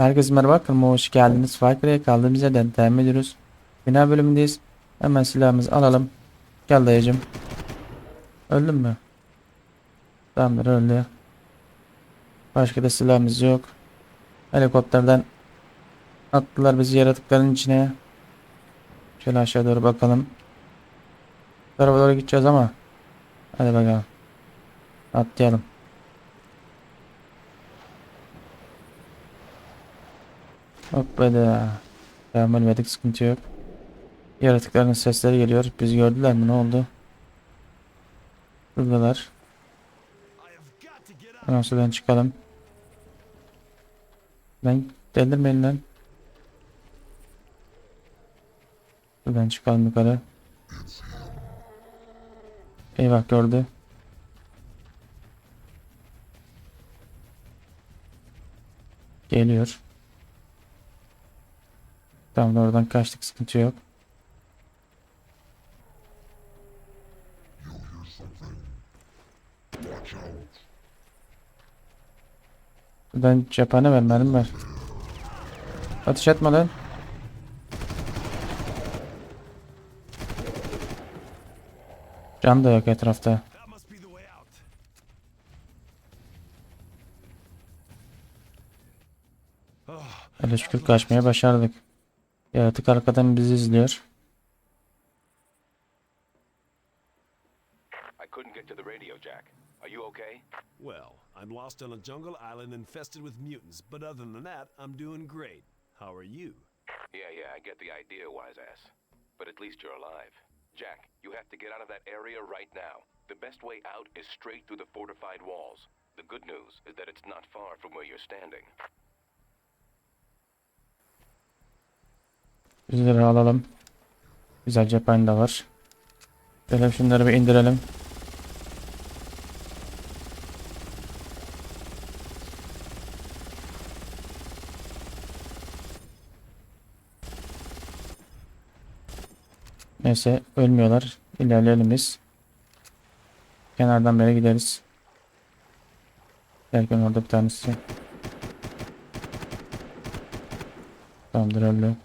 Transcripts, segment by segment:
Herkese merhaba kanalıma hoş geldiniz. Farklıya kaldığımız yerden devam ediyoruz. Bina bölümündeyiz. Hemen silahımızı alalım. Gel dayıcım. Öldün mü? Tamamdır öldü. Başka da silahımız yok. Helikopterden attılar bizi yaratıkların içine. Şöyle aşağı doğru bakalım. Bu tarafa doğru gideceğiz ama. Hadi bakalım. Atlayalım. Hop böyle. Devam ölmedik sıkıntı yok. Yaratıkların sesleri geliyor. Bizi gördüler mi ne oldu? Buradalar. Hemen sudan çıkalım. Ben delirmeyin lan. Buradan çıkalım yukarı. Eyvah gördü. Geliyor. Tamam oradan kaçtık sıkıntı yok. Buradan cephane ver mermi ver. Ateş etme lan. Can da yok etrafta. Öyle şükür kaçmaya başardık. Yaratık arkadan bizi izliyor. I couldn't get to the radio, Jack. Are you okay? Well, I'm lost on a jungle island infested with mutants, but other than that, I'm doing great. How are you? Yeah, yeah, I get the idea, wise ass. But at least you're alive. Jack, you have to get out of that area right now. The best way out is straight through the fortified walls. The good news is that it's not far from where you're standing. Bizleri alalım. Güzel cephane de var. Şöyle şunları bir indirelim. Neyse ölmüyorlar. İlerleyelim biz. Kenardan beri gideriz. Derken orada bir tanesi. Tamamdır öldü.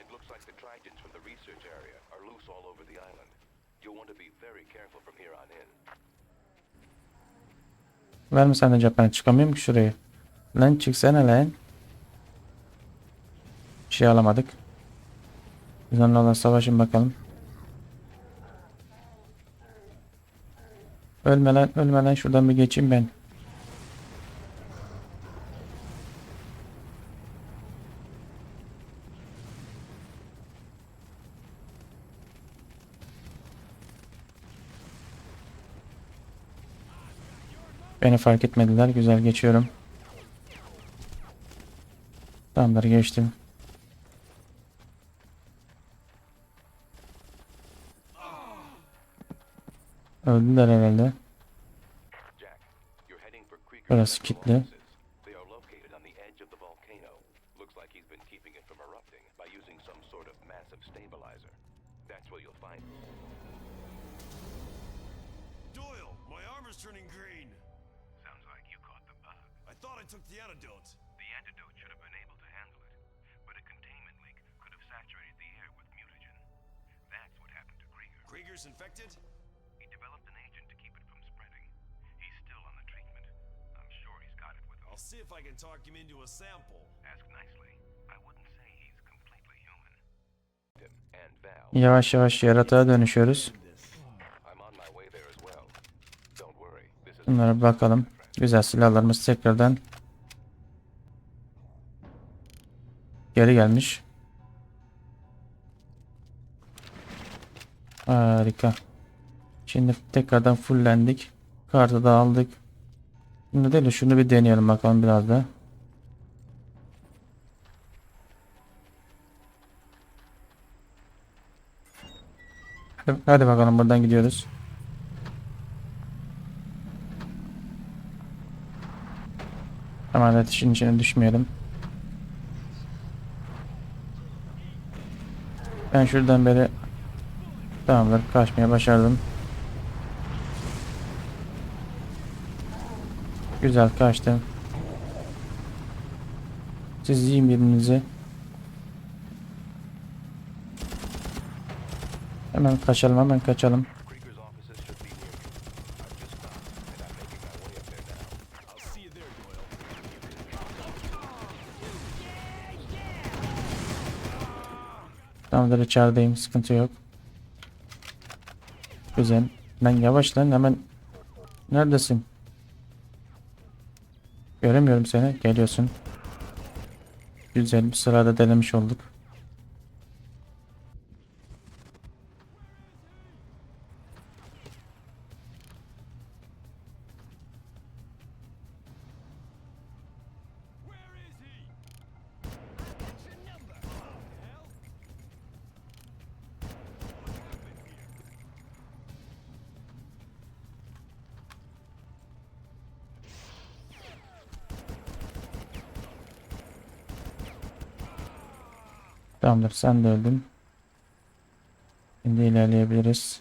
It looks like the Trojans from the research area are loose all over the island. You'll want to be very careful from here on in. Verme sen de çıkamıyorum ki şuraya. Lan çıksana lan. Bir şey alamadık. Biz onlarla savaşın bakalım. Ölme lan ölme lan şuradan bir geçeyim ben. Beni fark etmediler. Güzel geçiyorum. Tamamdır geçtim. Öldüler herhalde. Burası kilitli. green. Thought I took the antidote. The antidote should have been able to handle it, but a containment leak could have saturated the air with mutagen. That's what happened to Krieger. Krieger's infected? He developed an agent to keep it from spreading. He's still on the treatment. I'm sure he's got it with him. I'll see if I can talk him into a sample. Ask nicely. I wouldn't say he's completely human. and Val. Yavaş yavaş yaratığa dönüşüyoruz. Bunlara bakalım. Güzel silahlarımız tekrardan geri gelmiş. Harika. Şimdi tekrardan fullendik. Kartı da aldık. Şimdi değil de şunu bir deneyelim bakalım biraz da. Hadi, hadi bakalım buradan gidiyoruz. Hemen ateşin içine düşmeyelim. Ben şuradan beri tamamdır kaçmaya başardım. Güzel kaçtım. Siz yiyin birbirinizi. Hemen kaçalım hemen kaçalım. Krieger's offices should be near you. I've just stopped, and I'm making my way up there now. I'll see you there, Doyle. Tamamdır içerideyim sıkıntı yok. Güzel. Lan yavaş lan hemen. Neredesin? Göremiyorum seni. Geliyorsun. Güzel bir sırada denemiş olduk. Tamamdır sen de öldün. Şimdi ilerleyebiliriz.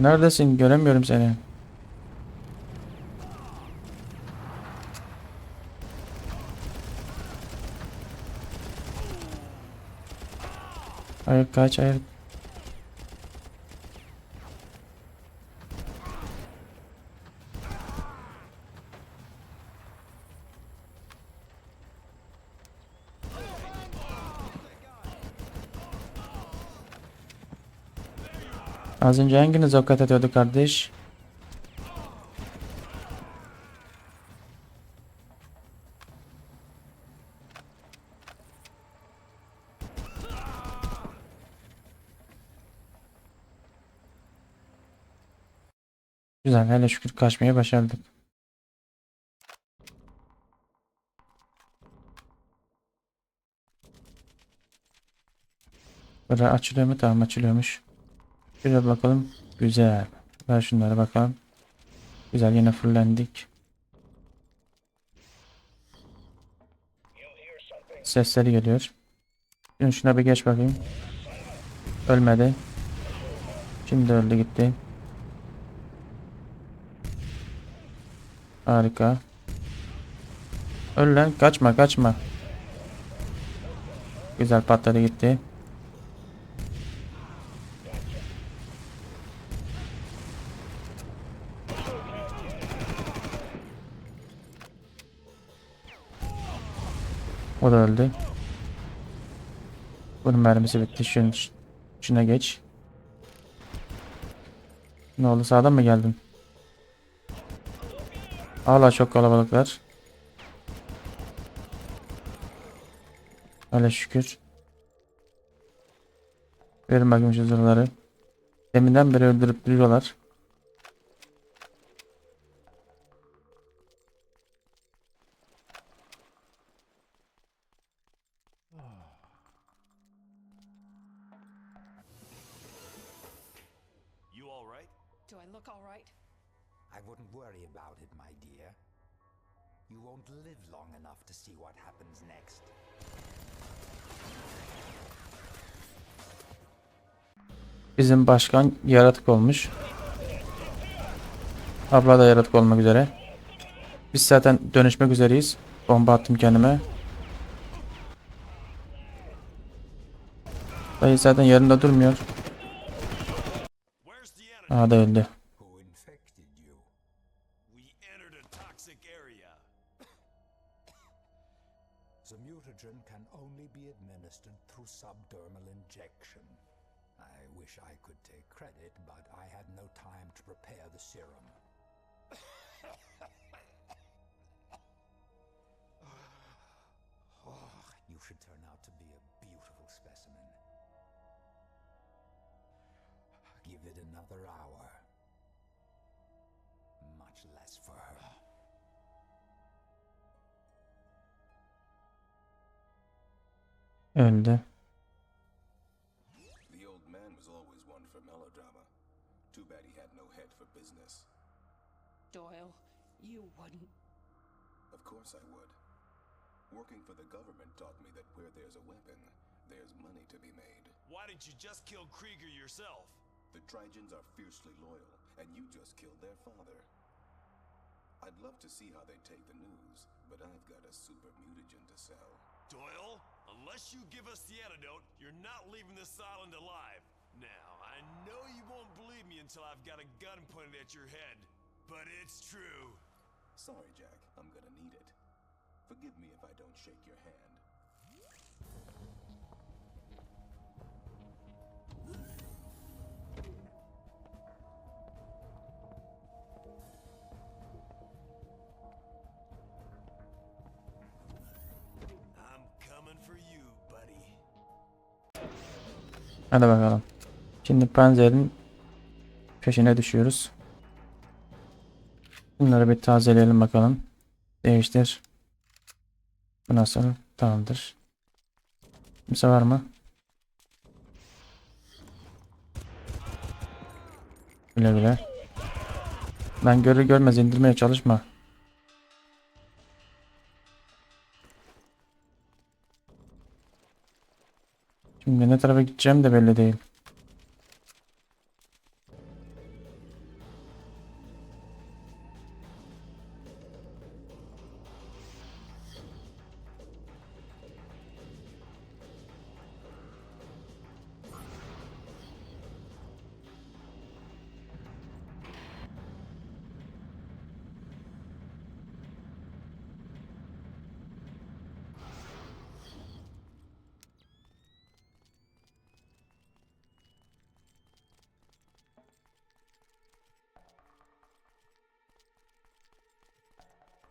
Neredesin? Göremiyorum seni. Hayır kaç hayır. Az önce hanginiz avukat ediyordu kardeş? Güzel hele şükür kaçmayı başardık. Böyle açılıyor mu? Tamam açılıyormuş. Şöyle bakalım. Güzel. Ver şunlara bakalım. Güzel yine fullendik. Sesleri geliyor. Şimdi şuna bir geç bakayım. Ölmedi. Şimdi öldü gitti. Harika. Öl lan kaçma kaçma. Güzel patladı gitti. O da öldü. Bunun mermisi bitti. Şunun şuna geç. Ne oldu? Sağdan mı geldin? Hala çok kalabalıklar. Hele şükür. Verin bakayım şu zırhları. Deminden beri öldürüp duruyorlar. Do I look all right? I wouldn't worry about it, my dear. You won't live long enough to see what happens next. Bizim başkan yaratık olmuş. Abla da yaratık olmak üzere. Biz zaten dönüşmek üzereyiz. Bomba attım kendime. Dayı zaten yerinde durmuyor. Toxic area. The mutagen can only be administered through subdermal injection. I wish I could take credit, but I had no time to prepare the serum. should turn Give it another hour. Much less for her. Öldü. The old man was always one for melodrama. Too bad he had no head for business. Doyle, you wouldn't. Of course I would. Working for the government taught me that where there's a weapon, there's money to be made. Why didn't you just kill Krieger yourself? The Trigens are fiercely loyal, and you just killed their father. I'd love to see how they take the news, but I've got a super mutagen to sell. Doyle, unless you give us the antidote, you're not leaving this island alive. Now, I know you won't believe me until I've got a gun pointed at your head, but it's true. Sorry, Jack, I'm gonna need it. Forgive me if I don't shake your hand. Hadi bakalım. Şimdi Panzer'in peşine düşüyoruz. Bunları bir tazeleyelim bakalım. Değiştir. Bu nasıl? Tamamdır. Kimse var mı? Güle güle. Ben görür görmez indirmeye çalışma. Şimdi ne tarafa gideceğim de belli değil.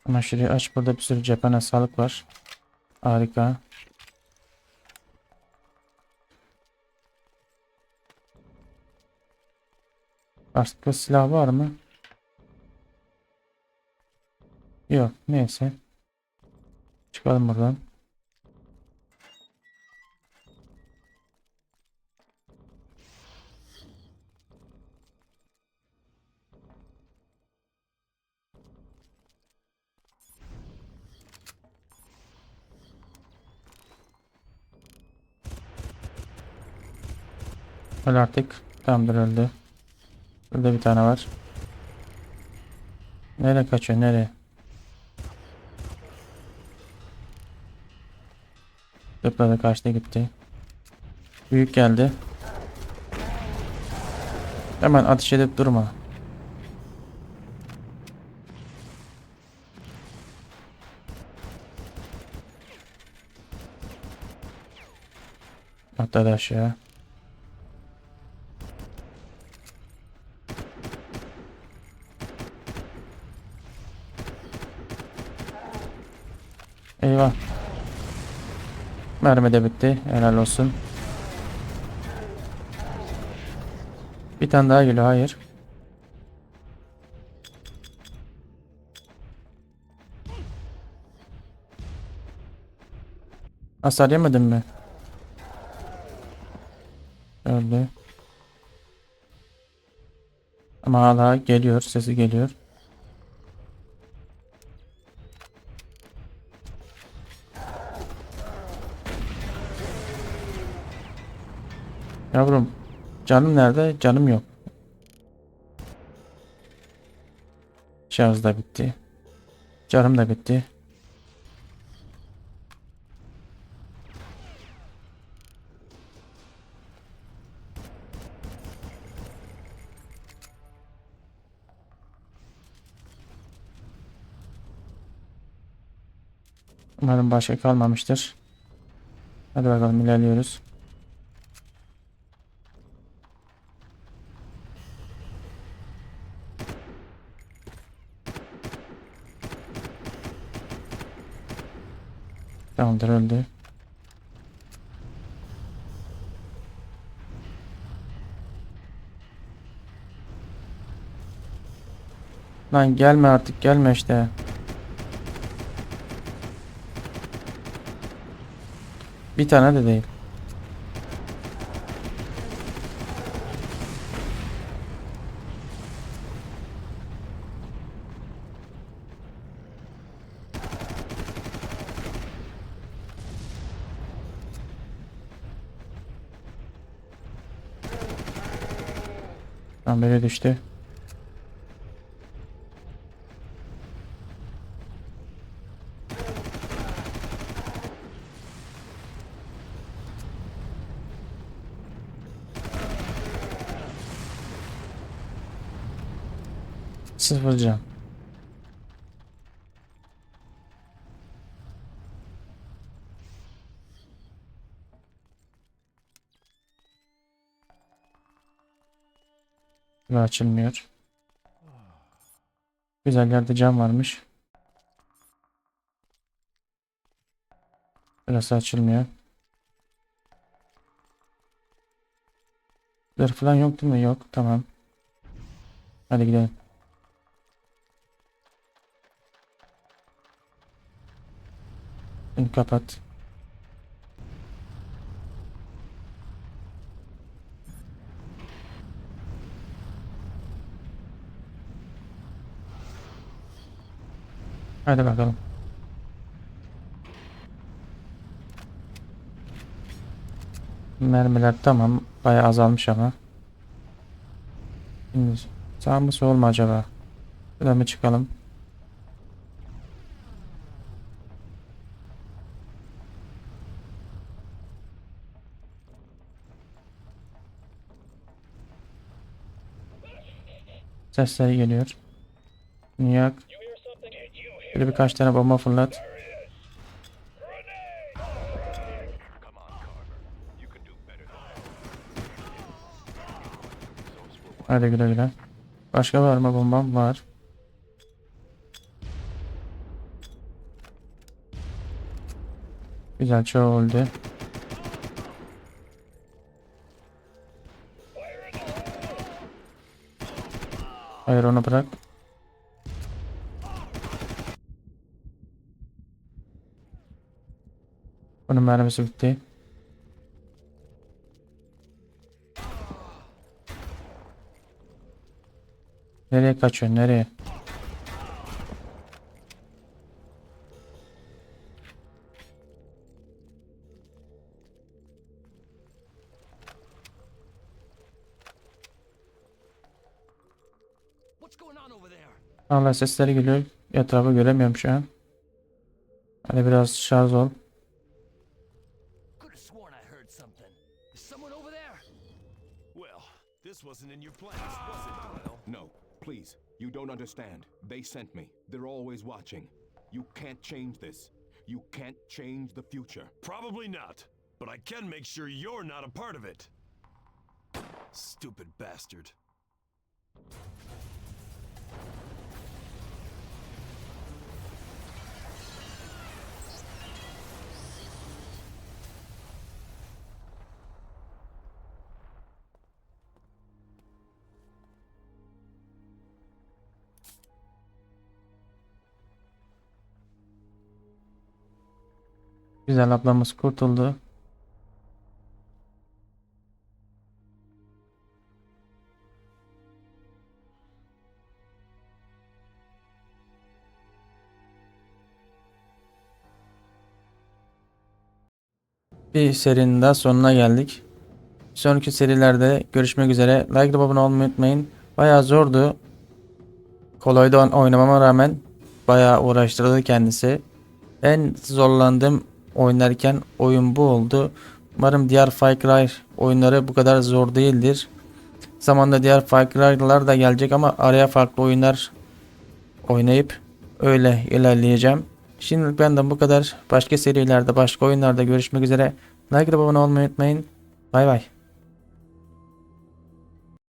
Ama şurayı aç burada bir sürü cephane sağlık var. Harika. Başka silah var mı? Yok neyse. Çıkalım buradan. Öl artık. Tamamdır öldü. Burada bir tane var. Nereye kaçıyor nereye? Zıpladı kaçtı gitti. Büyük geldi. Hemen ateş edip durma. Atladı aşağı. Eyvah. Mermi de bitti. Helal olsun. Bir tane daha geliyor. Hayır. Hasar yemedin mi? Öldü. Ama hala geliyor. Sesi geliyor. Yavrum canım nerede? Canım yok. Şarj da bitti. Canım da bitti. Umarım başka kalmamıştır. Hadi bakalım ilerliyoruz. Tamamdır öldü. Lan gelme artık gelme işte. Bir tane de değil. Yere düştü. Sıfır can. Açılmıyor. Güzel yerde cam varmış. Burası açılmıyor. Zırh falan yok değil mi? Yok. Tamam. Hadi gidelim. Şimdi kapat. Hadi bakalım. Mermiler tamam. Bayağı azalmış ama. Şimdi sağ mı sol mu acaba? Şuradan mı çıkalım? Sesler geliyor. Yak. Şöyle birkaç tane bomba fırlat. Hadi güle güle. Başka var mı bombam? Var. Güzel çoğu oldu. Hayır onu bırak. Bunun mermisi bitti. Nereye kaçıyorsun? Nereye? Allah sesleri geliyor. Etrafı göremiyorum şu an. Hadi biraz şarj ol. Wasn't in your plans, was it, Doyle? No, please. You don't understand. They sent me. They're always watching. You can't change this. You can't change the future. Probably not. But I can make sure you're not a part of it. Stupid bastard. Güzel ablamız kurtuldu. Bir serinin daha sonuna geldik. Sonraki serilerde görüşmek üzere. Like abone olmayı unutmayın. Bayağı zordu. Kolayda oynamama rağmen bayağı uğraştırdı kendisi. En zorlandığım oynarken oyun bu oldu. Umarım diğer Far Cry oyunları bu kadar zor değildir. Zamanda diğer Far Cry'lar da gelecek ama araya farklı oyunlar oynayıp öyle ilerleyeceğim. Şimdilik benden bu kadar. Başka serilerde, başka oyunlarda görüşmek üzere. Like abone olmayı unutmayın. Bay bay.